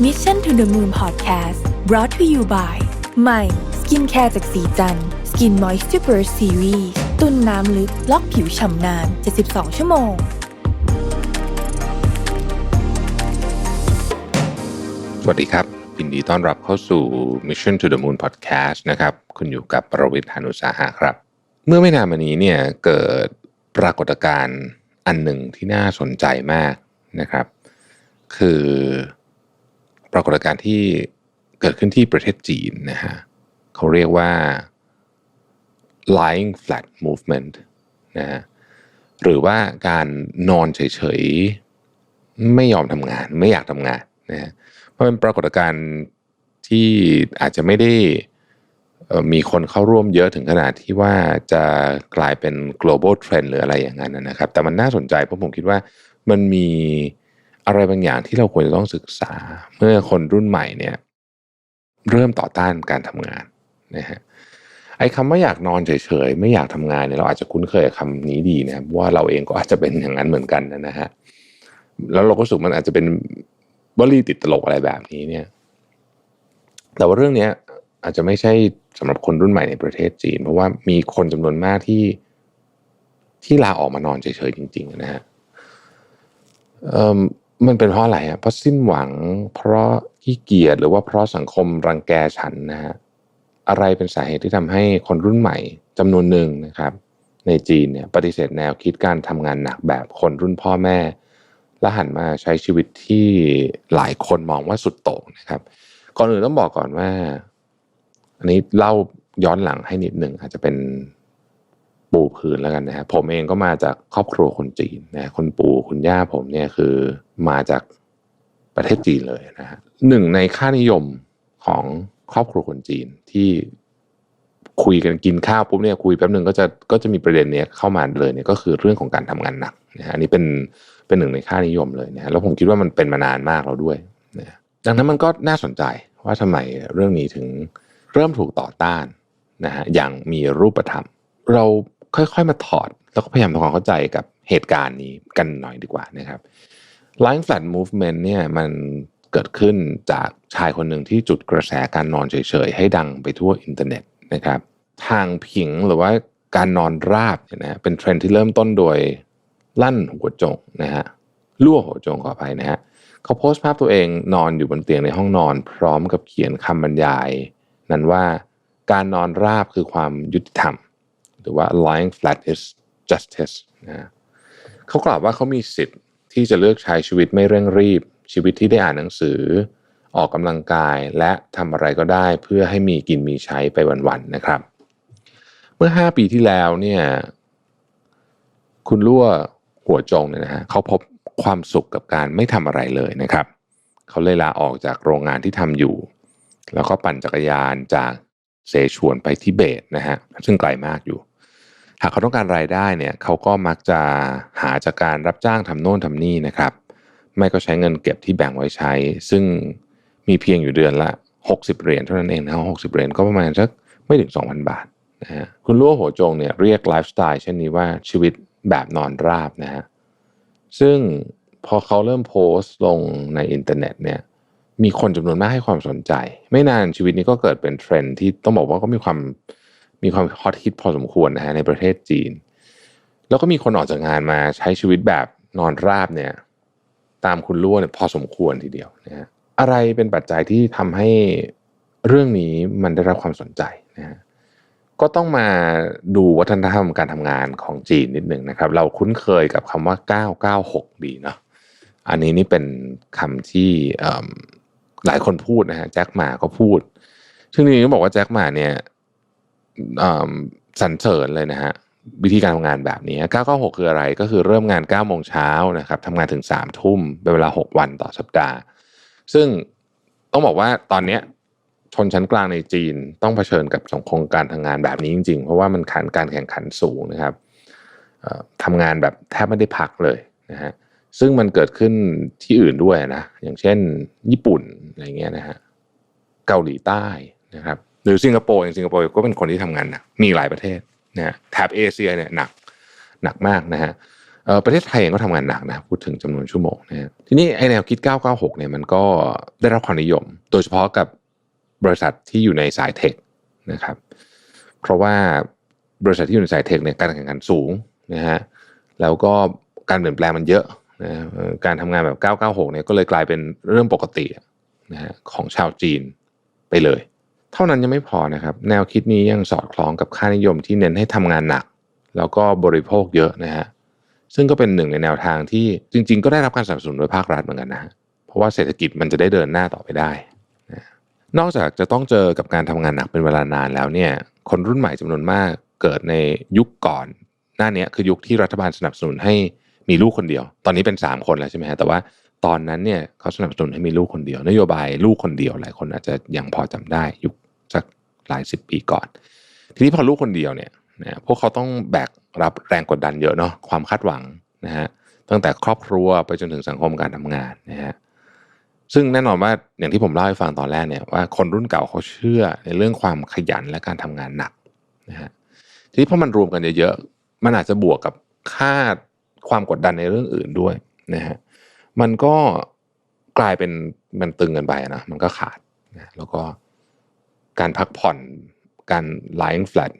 Mission to the Moon Podcast brought to you by ใหม่สกินแคร์จากสีจันสกินมอยส์ r ูเปอร์ซีรีส์ตุ้นน้ำลึก ล็อกผิวฉ่ำนาน 72 ชั่วโมง สวัสดีครับยินดีต้อนรับเข้าสู่ Mission to the Moon Podcast นะครับ คุณอยู่กับประวิทยานุสาหะครับ เมื่อไม่นานมานี้เนี่ยเกิดปรากฏการณ์อันหนึ่งที่น่าสนใจมากนะครับ คือ ปรากฏการณ์ที่เกิดขึ้นที่ประเทศจีนนะฮะเขาเรียกว่า lying flat movement นะฮะหรือว่าการนอนเฉยๆ ไม่ยอมทำงาน ไม่อยากทำงานนะฮะเพราะเป็นปรากฏการณ์ที่อาจจะไม่ได้มีคนเข้าร่วมเยอะถึงขนาดที่ว่าจะกลายเป็น global trend หรืออะไรอย่างนั้นนะครับ แต่มันน่าสนใจเพราะผมคิดว่ามันมี อะไรบางอย่างที่เราควรจะต้องศึกษา เมื่อคนรุ่นใหม่เนี่ยเริ่มต่อต้านการทำงานนะฮะไอ้คำว่าอยากนอนเฉยๆ ไม่อยากทำงานเนี่ยเราอาจจะคุ้นเคยกับคำนี้ดีนะครับว่าเราเองก็อาจจะเป็นอย่างนั้นเหมือนกันนะฮะแล้วเราก็รู้สึกมันอาจจะเป็นวลีติดตลกอะไรแบบนี้เนี่ย แต่ว่าเรื่องเนี้ยอาจจะไม่ใช่สำหรับคนรุ่นใหม่ในประเทศจีน เพราะว่ามีคนจำนวนมากที่ที่ลาออกมานอนเฉยๆจริง ๆ นะฮะเอิ่ มันเป็นเพราะอะไรฮะเพราะสิ้นหวัง เพราะขี้เกียจหรือว่าเพราะสังคมรังแกฉันนะฮะอะไรเป็นสาเหตุที่ทำให้คนรุ่นใหม่จำนวนหนึ่งนะครับ ในจีนเนี่ยปฏิเสธแนวคิดการทำงานหนักแบบคนรุ่นพ่อแม่ และหันมาใช้ชีวิตที่หลายคนมองว่าสุดโต่งนะครับ ก่อนอื่นต้องบอกก่อนว่า อันนี้เล่าย้อนหลังให้นิดหนึ่งอาจจะเป็นปู่พื้นแล้วกันนะฮะผมเองก็มาจากครอบครัวคนจีนนะคุณปู่คุณย่าผมเนี่ยคือ มาจากประเทศจีนเลยนะฮะหนึ่งในค่านิยมของครอบครัวคนจีนที่คุยกันกินข้าวปุ๊บเนี่ยคุยแป๊บหนึ่งก็จะก็จะมีประเด็นเนี้ยเข้ามาเลยเนี่ยก็คือเรื่องของการทำงานหนักนะฮะอันนี้เป็นเป็นหนึ่งในค่านิยมเลยนะฮะแล้วผมคิดว่ามันเป็นมานานมากแล้วด้วยนะฮะดังนั้นมันก็น่าสนใจว่าทำไมเรื่องนี้ถึงเริ่มถูกต่อต้านนะฮะอย่างมีรูปธรรม เราค่อยๆมาถอดแล้วก็พยายามทำความเข้าใจกับเหตุการณ์นี้กันหน่อยดีกว่านะครับ Lying Flat Movement เนี่ยมันเกิดขึ้นจากชายคนหนึ่งที่จุดกระแสการนอนเฉยๆ ให้ดังไปทั่วอินเทอร์เน็ตนะครับทางผิงหรือว่าการนอนราบเนี่ยนะเป็นเทรนด์ที่เริ่มต้นโดยลั่นหัวจงนะฮะลั่วหัวจงขออภัยนะฮะเขาโพสต์ภาพตัวเองนอนอยู่บนเตียงในห้องนอน พร้อมกับเขียนคำบรรยาย นั้นว่าการนอนราบคือความยุติธรรม หรือว่า lying flat is justice นะฮะเขากล่าวว่าเขามีสิทธิ์ ที่จะเลือกใช้ชีวิตไม่เร่งรีบ ชีวิตที่ได้อ่านหนังสือ ออกกำลังกายและทำอะไรก็ได้เพื่อให้มีกินมีใช้ไปวันๆนะครับ เมื่อ 5 ปีที่แล้วเนี่ยคุณลั่วหัวจงเนี่ยนะฮะเขาพบความสุขกับการไม่ทำอะไรเลยนะครับ เขาเลยลาออกจากโรงงานที่ทำอยู่ แล้วก็ปั่นจักรยานจากเซชวนไปทิเบตนะฮะซึ่งไกลมากอยู่ หากเขาต้องการรายได้เนี่ยเขาก็มักจะหาจากการรับจ้างทำโน่นทำนี่นะครับ ไม่ก็ใช้เงินเก็บที่แบ่งไว้ใช้ ซึ่งมีเพียงอยู่เดือนละ 60 เหรียญเท่านั้นเองนะ60เหรียญก็ประมาณสักไม่ถึง 2,000 บาทนะฮะคุณลั่หัวโจงเนี่ยเรียกไลฟ์สไตล์เช่นนี้ว่าชีวิตแบบนอนราบนะฮะซึ่งพอเขาเริ่มโพสต์ลงในอินเทอร์เน็ตเนี่ยมีคนจำนวนมากให้ความสนใจ ไม่นานชีวิตนี้ก็เกิดเป็นเทรนด์ที่ต้องบอกว่าก็มีความ มีความฮอตฮิตพอสมควรนะฮะในประเทศจีน แล้วก็มีคนออกจากงานมาใช้ชีวิตแบบนอนราบเนี่ย ตามคุณลั่วเนี่ยพอสมควรทีเดียวนะฮะอะไรเป็นปัจจัยที่ทำให้เรื่องนี้มันได้รับความสนใจนะฮะก็ต้องมาดูวัฒนธรรมการทำงานของจีนนิดหนึ่งนะครับ เราคุ้นเคยกับคำว่า 996 ดีเนาะอันนี้นี่เป็นคำที่หลายคนพูดนะฮะแจ็คหมาก็พูดซึ่งจริงๆต้องบอกว่าแจ็คหมาเนี่ย สรรเสริญเลยนะฮะวิธีการทำงานแบบนี้996คืออะไรก็คือเริ่มงาน9โมงเช้านะครับทำงานถึง3ทุ่มเป็นเวลา 6 วันต่อสัปดาห์ ซึ่งต้องบอกว่าตอนนี้ชนชั้นกลางในจีนต้องเผชิญกับสังคมการทำงานแบบนี้จริงๆ เพราะว่ามันขันการแข่งขันสูงนะครับทำงานแบบแทบไม่ได้พักเลยนะฮะซึ่งมันเกิดขึ้นที่อื่นด้วยนะอย่างเช่นญี่ปุ่นอะไรเงี้ยนะฮะเกาหลีใต้นะครับ รือสิงคโปร์อย่างสิงคโปร์ก็เป็นคนที่ทำงานหนักมีหลายประเทศนะฮะแถบเอเชียเนี่ยหนักหนักมากนะฮะประเทศไทยเองก็ทำงานหนักนะพูดถึงจำนวนชั่วโมงนะฮะทีนี้ไอแนวคิด 996 เนี่ยมันก็ได้รับความนิยม โดยเฉพาะกับบริษัทที่อยู่ในสายเทคนะครับ เพราะว่าบริษัทที่อยู่ในสายเทคเนี่ยการแข่งขันสูงนะฮะแล้วก็การเปลี่ยนแปลงมันเยอะนะการทำงานแบบ 996 เนี่ยก็เลยกลายเป็นเรื่องปกตินะฮะของชาวจีนไปเลย เท่านั้นยังไม่พอนะครับ แนวคิดนี้ยังสอดคล้องกับค่านิยมที่เน้นให้ทำงานหนัก แล้วก็บริโภคเยอะนะฮะซึ่งก็เป็นหนึ่งในแนวทางที่จริง ๆ ก็ได้รับการสนับสนุนโดยภาครัฐเหมือนกันนะเพราะว่าเศรษฐกิจมันจะได้เดินหน้าต่อไปได้นะนอกจากจะต้องเจอกับการทำงานหนักเป็นเวลานานแล้วเนี่ยคนรุ่นใหม่จำนวนมากเกิดในยุคก่อน หน้านี้คือยุคที่รัฐบาลสนับสนุนให้มีลูกคนเดียว ตอนนี้เป็น 3 คนแล้วใช่ไหมฮะแต่ว่า ตอนนั้นเนี่ยเขาสนับสนุนให้มีลูกคนเดียวนโยบายลูกคนเดียวหลายคนอาจจะยังพอจำได้ยุคสักหลายสิบปีก่อน ทีนี้พอลูกคนเดียวเนี่ยนะพวกเขาต้องแบกรับแรงกดดันเยอะเนาะความคาดหวังนะฮะตั้งแต่ครอบครัวไปจนถึงสังคมการทำงานนะฮะซึ่งแน่นอนว่าอย่างที่ผมเล่าให้ฟังตอนแรกเนี่ยว่าคนรุ่นเก่าเขาเชื่อในเรื่องความขยันและการทำงานหนักนะฮะทีนี้พอมันรวมกันเยอะๆมันอาจจะบวกกับค่าความกดดันในเรื่องอื่นด้วยนะฮะ มันก็กลายเป็นมันตึงกันไปนะมันก็ขาดนะแล้วก็การพักผ่อนการ lying flat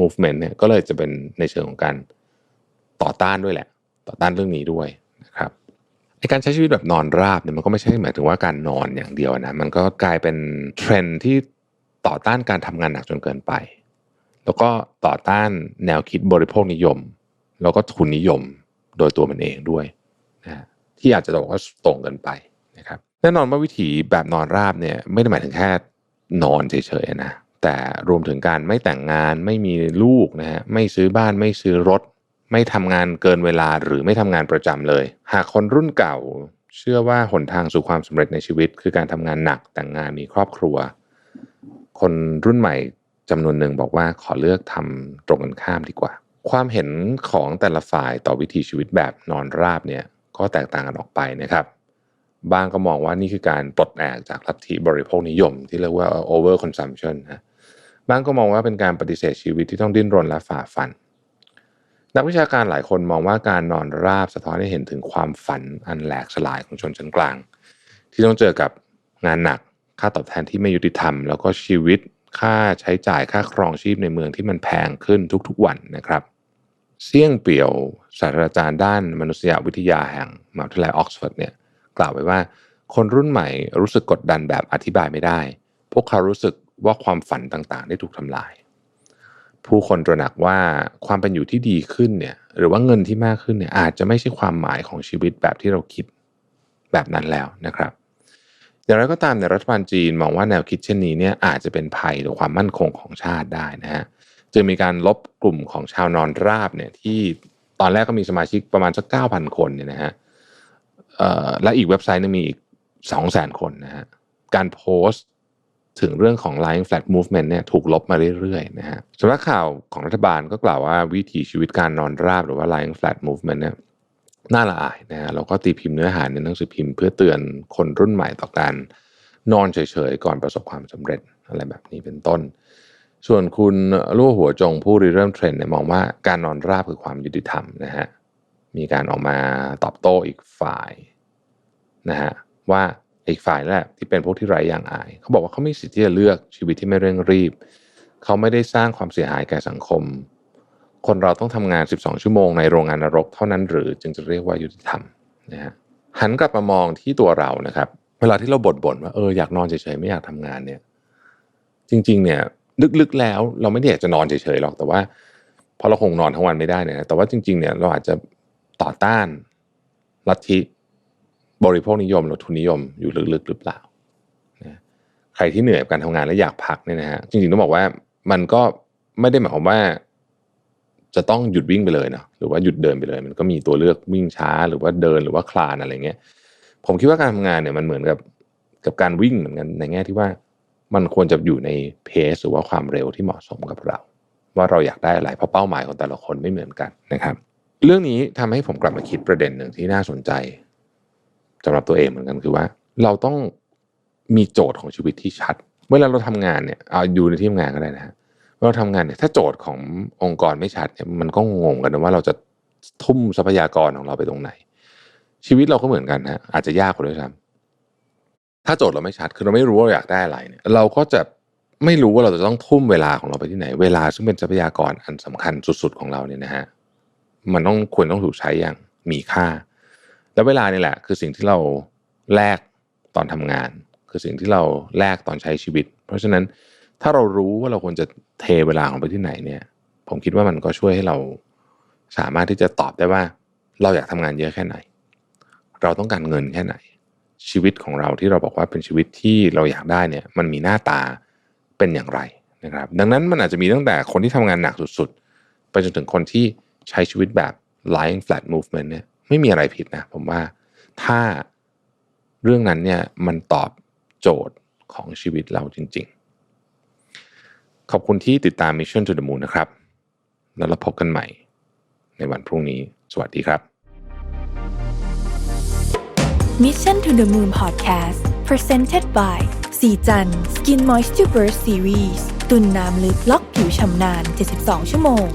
movement เนี่ยก็เลยจะเป็นในเชิงของการต่อต้านด้วยแหละ ต่อต้านเรื่องนี้ด้วยนะครับไอการใช้ชีวิตแบบนอนราบเนี่ยมันก็ไม่ใช่หมายถึงว่าการนอนอย่างเดียวนะมันก็กลายเป็นเทรนที่ต่อต้านการทำงานหนักจนเกินไป แล้วก็ต่อต้านแนวคิดบริโภคนิยม แล้วก็ทุนนิยมโดยตัวมันเองด้วยนะฮะ ที่อาจจะบอกว่าตรงเกินไปนะครับแน่นอนว่าวิถีแบบนอนราบเนี่ยไม่ได้หมายถึงแค่นอนเฉยๆนะแต่รวมถึงการไม่แต่งงานไม่มีลูกนะฮะไม่ซื้อบ้านไม่ซื้อรถ ไม่ทำงานเกินเวลาหรือไม่ทำงานประจำเลย หากคนรุ่นเก่า เชื่อว่าหนทางสู่ความสำเร็จในชีวิต คือการทำงานหนักแต่งงานมีครอบครัว คนรุ่นใหม่จำนวนหนึ่งบอกว่าขอเลือกทำตรงกันข้ามดีกว่า ความเห็นของแต่ละฝ่ายต่อวิถีชีวิตแบบนอนราบเนี่ย ก็แตกต่างกันออกไปนะครับบางก็มองว่านี่คือการปลดแอกจากลัทธิบริโภคนิยม ที่เรียกว่า over consumption นะบางก็มองว่าเป็นการปฏิเสธชีวิตที่ต้องดิ้นรนและฝ่าฟัน นักวิชาการหลายคนมองว่าการนอนราบสะท้อนให้เห็นถึงความฝันอันแหลกสลายของชนชั้นกลาง ที่ต้องเจอกับงานหนักค่าตอบแทนที่ไม่ยุติธรรม แล้วก็ชีวิตค่าใช้จ่ายค่าครองชีพในเมืองที่มันแพงขึ้นทุกๆวันนะครับ เสี่ยงเปี่ยวศาสตราจารย์ด้านมนุษยวิทยาแห่งมหาวิทยาลัยออกซฟอร์ดเนี่ยกล่าวไว้ว่า คนรุ่นใหม่รู้สึกกดดันแบบอธิบายไม่ได้ พวกเขารู้สึกว่าความฝันต่างๆ ได้ถูกทำลาย ผู้คนตระหนักว่าความเป็นอยู่ที่ดีขึ้นเนี่ยหรือว่าเงินที่มากขึ้นเนี่ยอาจจะไม่ใช่ความหมายของชีวิตแบบที่เราคิดแบบนั้นแล้วนะครับอย่างไรก็ตามในรัฐบาลจีนมองว่าแนวคิดเช่นนี้เนี่ยอาจจะเป็นภัยต่อความมั่นคงของชาติได้นะฮะ จึงมีการลบกลุ่มของชาวนอนราบเนี่ยที่ตอนแรกก็มีสมาชิกประมาณสักเก้าพันคนเนี่ยนะฮะและอีกเว็บไซต์นึงมีอีกสองแสนคนนะฮะการโพสต์ถึงเรื่องของ Lying Flat Movement เนี่ยถูกลบมาเรื่อยๆนะฮะสำนักข่าวของรัฐบาลก็กล่าวว่าวิถีชีวิตการนอนราบหรือว่า Lying Flat Movement เนี่ยน่าละอายนะฮะแล้วก็ตีพิมพ์เนื้อหาในหนังสือพิมพ์เพื่อเตือนคนรุ่นใหม่ต่อการนอนเฉยๆ ก่อนประสบความสำเร็จอะไรแบบนี้เป็นต้น ส่วนคุณลู่วหัวจงผู้ริเริ่มเทรนด์เนี่ยมองว่าการนอนราบคือความยุติธรรมนะฮะมีการออกมาตอบโต้อีกฝ่ายนะฮะว่าอีกฝ่ายนั่นแหละที่เป็นพวกที่ไร้ย่างอาย เขาบอกว่าเขาไม่มีสิทธิ์ที่จะเลือกชีวิตที่ไม่เร่งรีบ เขาไม่ได้สร้างความเสียหายแก่สังคม คนเราต้องทำงาน 12 ชั่วโมงในโรงงานนรกเท่านั้นหรือจึงจะเรียกว่ายุติธรรมนะฮะหันกลับมามองที่ตัวเรานะครับ เวลาที่เราบ่นบ่นๆว่าเอออยากนอนเฉยๆไม่อยากทำงานเนี่ย จริง ๆ เนี่ย ลึกๆแล้ว เราไม่ได้อยากจะนอนเฉยๆหรอกแต่ว่าเพราะเราคงนอนทั้งวันไม่ได้เนี่ยแต่ว่าจริง ๆ เนี่ยเราอาจจะต่อต้านลัทธิบริโภคนิยมหรือทุนนิยมอยู่ลึกๆหรือเปล่านะใครที่เหนื่อยกับการทำงานและอยากพักเนี่ยนะฮะจริงๆต้องบอกว่ามันก็ไม่ได้หมายความว่า จะต้องหยุดวิ่งไปเลยเนาะหรือว่าหยุดเดินไปเลย มันก็มีตัวเลือกวิ่งช้าหรือว่าเดินหรือว่าคลานอะไรเงี้ยผมคิดว่าการทำงานเนี่ยมันเหมือนกับกับการวิ่งเหมือนกันในแง่ที่ว่า มันควรจะอยู่ในเพสหรือว่าความเร็วที่เหมาะสมกับเรา ว่าเราอยากได้อะไรเพราะเป้าหมายของแต่ละคนไม่เหมือนกันนะครับ เรื่องนี้ทำให้ผมกลับมาคิดประเด็นหนึ่งที่น่าสนใจสำหรับตัวเองเหมือนกันคือว่า เราต้องมีโจทย์ของชีวิตที่ชัด เวลาเราทำงานเนี่ยเอาอยู่ในที่ทำงานก็ได้นะเวลาเราทำงานเนี่ยถ้าโจทย์ขององค์กรไม่ชัดเนี่ยมันก็งงกันนะว่าเราจะทุ่มทรัพยากรของเราไปตรงไหน ชีวิตเราก็เหมือนกันฮะอาจจะยากกว่าด้วยซ้ำ ถ้าโจทย์เราไม่ชัดคือเราไม่รู้ว่าเราอยากได้อะไรเนี่ยเราก็จะไม่รู้ว่าเราจะต้องทุ่มเวลาของเราไปที่ไหน เวลาซึ่งเป็นทรัพยากรอันสำคัญสุดๆของเราเนี่ยนะฮะมันต้องควรต้องถูกใช้อย่างมีค่า แล้วเวลานี่แหละ คือสิ่งที่เราแลกตอนทำงาน คือสิ่งที่เราแลกตอนใช้ชีวิต เพราะฉะนั้นถ้าเรารู้ว่าเราควรจะเทเวลาของไปที่ไหนเนี่ย ผมคิดว่ามันก็ช่วยให้เราสามารถที่จะตอบได้ว่า เราอยากทำงานเยอะแค่ไหน เราต้องการเงินแค่ไหน ชีวิตของเราที่เราบอกว่าเป็นชีวิตที่เราอยากได้เนี่ยมันมีหน้าตาเป็นอย่างไรนะครับ ดังนั้นมันอาจจะมีตั้งแต่คนที่ทำงานหนักสุดๆ ไปจนถึงคนที่ใช้ชีวิตแบบ lying flat movement เนี่ยไม่มีอะไรผิดนะ ผมว่าถ้าเรื่องนั้นเนี่ยมันตอบโจทย์ของชีวิตเราจริง ๆ ขอบคุณที่ติดตาม Mission to the Moon นะครับ แล้วเราพบกันใหม่ในวันพรุ่งนี้ สวัสดีครับ Mission to the Moon Podcast Presented by สีจัน Skin Moisture Burst Series ตุนน้ำลึกล็อกผิวชำนาน 72 ชั่วโมง